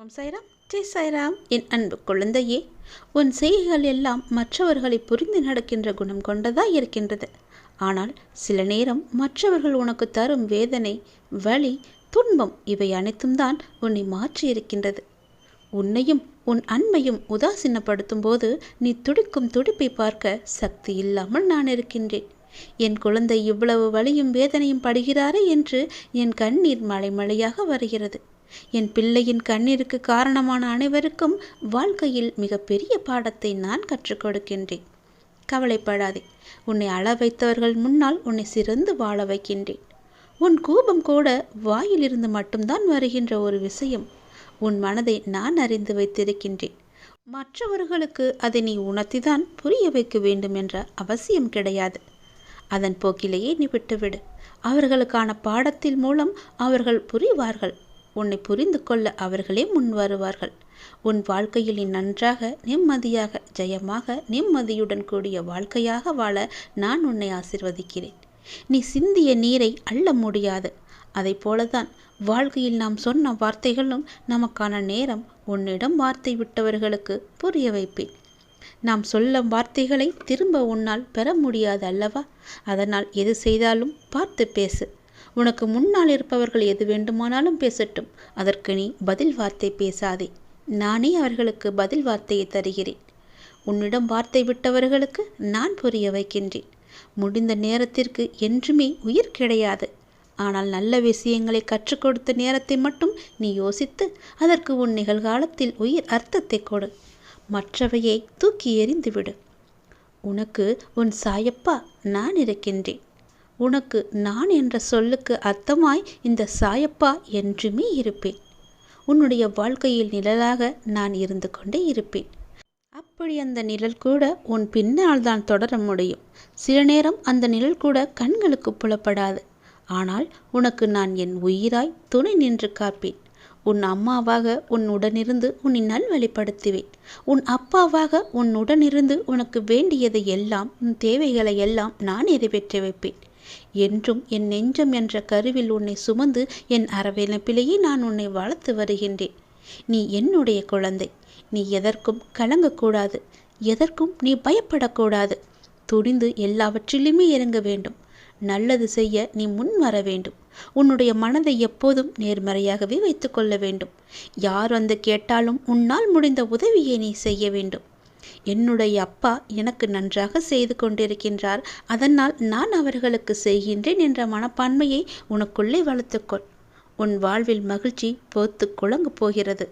ஓம் சாய்ராம். ஜெய் சாய்ராம். என் அன்பு குழந்தையே உன் செய்கைகள் எல்லாம் மற்றவர்களை புரிந்து நடக்கின்ற குணம் கொண்டதாக இருக்கின்றது. ஆனால் சில நேரம் மற்றவர்கள் உனக்கு தரும் வேதனை வலி துன்பம் இவை அனைத்தும் தான் உன்னை மாற்றி இருக்கின்றது. உன்னையும் உன் அன்பையும் உதாசீனப்படுத்தும் போது நீ துடிக்கும் துடிப்பை பார்க்க சக்தி இல்லாமல் நான் இருக்கின்றேன். என் குழந்தை இவ்வளவு வலியும் வேதனையும் படுகிறாரே என்று என் கண்ணீர் மலைமலையாக வருகிறது. என் பிள்ளையின் கண்ணீருக்கு காரணமான அனைவருக்கும் வாழ்க்கையில் மிகப்பெரிய பாடத்தை நான் கற்றுக் கொடுக்கின்றேன். கவலைப்படாதே. உன்னை அள வைத்தவர்கள் முன்னால் உன்னை சிறந்து வாழ வைக்கின்றேன். உன் கோபம் கூட வாயிலிருந்து மட்டும்தான் வருகின்ற ஒரு விஷயம். உன் மனதை நான் அறிந்து வைத்திருக்கின்றேன். மற்றவர்களுக்கு அதை நீ உணர்த்திதான் புரிய வைக்க வேண்டும் என்ற அவசியம் கிடையாது. அதன் போக்கிலேயே நீ விட்டுவிடு. அவர்களுக்கான பாடத்தின் மூலம் அவர்கள் புரிவார்கள். உன்னை புரிந்து கொள்ள அவர்களே முன் வருவார்கள். உன் வாழ்க்கையில் நீ நன்றாக நிம்மதியாக ஜெயமாக நிம்மதியுடன் கூடிய வாழ்க்கையாக வாழ நான் உன்னை ஆசிர்வதிக்கிறேன். நீ சிந்திய நீரை அள்ள முடியாது. அதை போலதான் வாழ்க்கையில் நாம் சொன்ன வார்த்தைகளும் நமக்கான நேரம் உன்னிடம் வார்த்தை விட்டவர்களுக்கு புரிய வைப்பேன். நாம் சொல்ல வார்த்தைகளை திரும்ப உன்னால் பெற முடியாது அல்லவா? அதனால் எது செய்தாலும் பார்த்து பேசு. உனக்கு முன்னால் இருப்பவர்கள் எது வேண்டுமானாலும் பேசட்டும். அதற்கு நீ பதில் வார்த்தை பேசாதே. நானே அவர்களுக்கு பதில் வார்த்தையை தருகிறேன். உன்னிடம் வார்த்தை விட்டவர்களுக்கு நான் புரிய வைக்கின்றேன். முடிந்த நேரத்திற்கு என்றுமே உயிர் கிடையாது. ஆனால் நல்ல விஷயங்களை கற்றுக் கொடுத்த நேரத்தை மட்டும் நீ யோசித்து அதற்கு உன் நிகழ்காலத்தில் உயிர் அர்த்தத்தை கொடு. மற்றவையை தூக்கி எறிந்துவிடு. உனக்கு உன் சாயப்பா நான் இருக்கின்றேன். உனக்கு நான் என்ற சொல்லுக்கு அர்த்தமாய் இந்த சாயப்பா என்றுமே இருப்பேன். உன்னுடைய வாழ்க்கையில் நிழலாக நான் இருந்து கொண்டே இருப்பேன். அப்படி அந்த நிழல் கூட உன் பின்னால் தான் தொடர முடியும். சில நேரம் அந்த நிழல் கூட கண்களுக்கு புலப்படாது. ஆனால் உனக்கு நான் என் உயிராய் துணை நின்று காப்பேன். உன் அம்மாவாக உன்னுடனிருந்து உன்னை நல்வழிப்படுத்துவேன். உன் அப்பாவாக உன்னுடனிருந்து உனக்கு வேண்டியதை எல்லாம் உன் தேவைகளை எல்லாம் நான் நிறைவேற்றி வைப்பேன். என்றும் என் நெஞ்சம் என்ற கருவில் உன்னை சுமந்து என் அரவணைப்பிலேயே நான் உன்னை வளர்த்து வருகின்றேன். நீ என்னுடைய குழந்தை. நீ எதற்கும் கலங்கக்கூடாது. எதற்கும் நீ பயப்படக்கூடாது. துணிந்து எல்லாவற்றிலுமே இறங்க வேண்டும். நல்லது செய்ய நீ முன் வர வேண்டும். உன்னுடைய மனதை எப்போதும் நேர்மறையாகவே வைத்துக்கொள்ள வேண்டும். யார் வந்து கேட்டாலும் உன்னால் முடிந்த உதவியை நீ செய்ய வேண்டும். என்னுடைய அப்பா எனக்கு நன்றாக செய்து கொண்டிருக்கின்றார். அதனால் நான் அவர்களுக்கு செய்கின்றேன் என்ற மனப்பான்மையை உனக்குள்ளே வளர்த்துக்கொள் உன் வாழ்வில் மகிழ்ச்சி போத்து குழங்கு போகிறது.